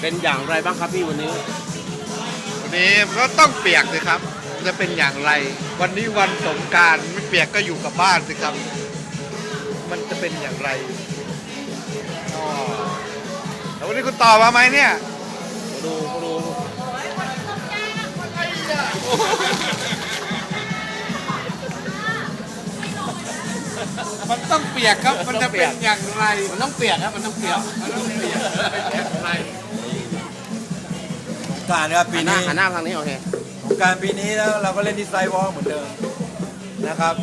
เป็นอย่างไรบ้างครับพี่วันนี้ วันนี้ก็ต้องเปียกสิครับ จะเป็นอย่างไร วันนี้วันสงกรารไม่เปียกก็อยู่กับบ้านสิครับ มันจะเป็นอย่างไรอ๋อแล้ววันนี้คุณต่อมาไหมเนี่ยมาดูมาดูมันต้องเปียกครับ มันจะเป็นอย่างไร มันต้องเปียกครับ มันต้องเปียก มันต้องเปียกเป็นอย่างไร สงกรารครับหัปีนหน้านี้หันหน้าทางนี้โอเค สงกรารปีนี้แล้วเราก็เล่นที่ไซด์วอล์กเหมือนเดิมนะครับ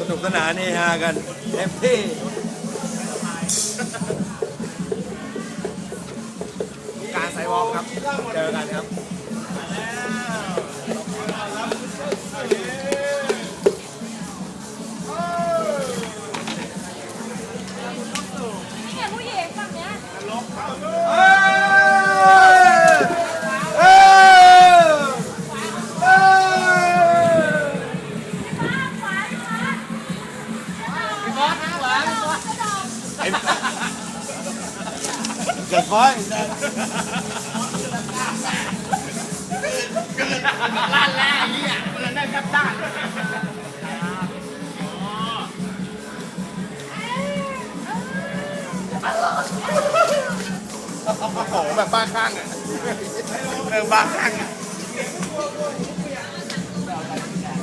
สนุกสนานนี่ฮากันเต็มที่การไซวอล์กครับ เจอกันครับ กระดองเกิดคอยโอ้โหแบบบ้าคลั่งอะเออบ้าคลั่งอะ